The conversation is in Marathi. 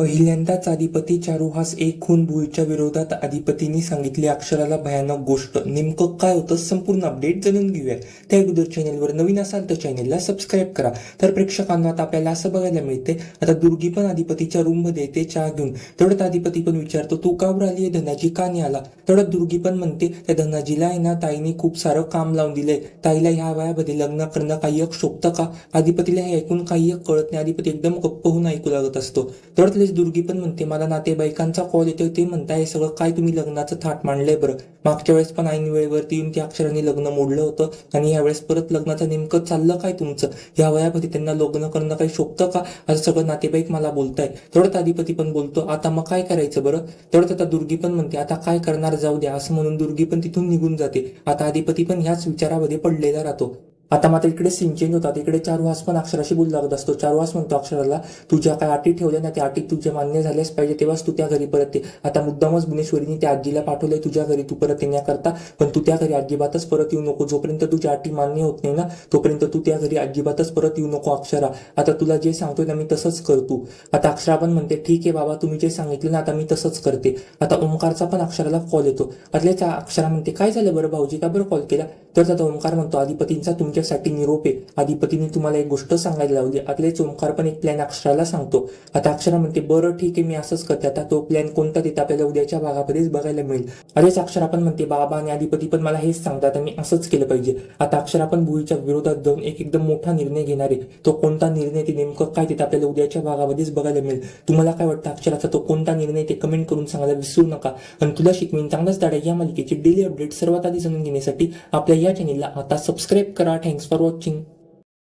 पहिल्यांदाच अधिपती चारुहास एक खून भुईच्या विरोधात अधिपतींनी सांगितली अक्षराला भयानक गोष्ट. नेमकं काय होतं संपूर्ण अपडेट जाणून घेऊया. त्या अगोदर चॅनेलवर नवीन असाल तर चॅनेलला सबस्क्राईब करा. तर प्रेक्षकांना आता आपल्याला असं बघायला मिळते आता दुर्गी पण अधिपतीच्या रूममध्ये येते चहा घेऊन. तेवढ्यात अधिपती पण विचारतो तू कावर आली आहे धनाजी का नाही आला? तेवढ्यात दुर्गी पण म्हणते त्या धनाजीला आहे ना ताईने खूप सारं काम लावून दिलंय. ताईला ह्या वयामध्ये लग्न करणं काही एक शोभतं का? अधिपतीला हे ऐकून काही एक कळत नाही. अधिपती एकदम गप्प होऊन ऐकू लागत असतो. तेवढ्यात लगेच दुर्गी पण म्हणते मला नातेवाईकांचा कॉल येतोय ते म्हणताय हे सगळं काय तुम्ही लग्नाचं थाट मांडलंय बरं. मागच्या वेळेस पण ऐन वेळेवरती येऊन त्या अक्षराने लग्न मोडलं होतं आणि यावेळेस परत लग्नाचं नेमकं चाललं काय तुमचं? या वयामध्ये त्यांना लग्न करणं काही शोभतं का? असं सगळं नातेवाईक मला बोलताय. तेवढ्यात अधिपती पण बोलतो आता मग काय करायचं बरं? तेवढ्यात आता दुर्गी पण म्हणते आता काय करणार? जाऊ द्या. असं म्हणून दुर्गी पण तिथून निघून जाते. आता अधिपती पण ह्याच विचारामध्ये पडलेला राहतो. आता मात्र इकडे सीन चेंज होतात. इकडे चारुहास पण अक्षराशी बोलू लागत असतो. चारुहास म्हणतो अक्षराला तुझ्या काय अटी ठेवल्या ना त्या अटी तुझ्या मान्य झाल्याच पाहिजे तेव्हाच तू त्या घरी परत ये. आता मुद्दामच भुवनेश्वरीने त्या आजीला पाठवलंय तुझ्या घरी तू परत येण्याकरता पण तू त्या घरी अजिबातच परत येऊ नको. जोपर्यंत तुझ्या अटी मान्य होत नाही ना तोपर्यंत तू त्या घरी अजिबातच परत येऊ नको अक्षरा. आता तुला जे सांगतोय ना मी तसंच करतो. आता अक्षरा पण म्हणते ठीक आहे बाबा तुम्ही जे सांगितलं ना आता मी तसंच करते. आता ओंकारचा पण अक्षराला कॉल येतो. आता अक्षरा म्हणते काय झालं बरं भाऊजी? का बरं कॉल केला? तर आता ओंकार म्हणतो अधिपतींचा तुमच्यासाठी निरोप आहे. अधिपतीने तुम्हाला एक गोष्ट सांगायला लावली. आतलेच ओंकार पण एक प्लॅन अक्षराला सांगतो. आता अक्षरा म्हणते बरं ठीक आहे मी असंच करते. आता तो प्लॅन कोणता तिथे आपल्याला उद्याच्या भागामध्येच बघायला मिळेल. अरेच अक्षरा पण म्हणते बाबा आणि अधिपती पण मला हेच सांगतात मी असंच केलं पाहिजे. आता अक्षरा पण भुईच्या विरोधात जाऊन एक एकदम मोठा निर्णय घेणार. आहे तो कोणता निर्णय ते नेमकं काय तिथे आपल्याला उद्याच्या भागामध्येच बघायला मिळेल. तुम्हाला काय वाटतं अक्षराचा? तो कोणता निर्णय ते कमेंट करून सांगायला विसरू नका. आणि तुला शिकवीन चांगलाच दाडा या मालिकेची डेली अपडेट सर्वात आधी जाणून घेण्यासाठी आपल्या या चॅनेलला आता सबस्क्राईब करा. Thanks for watching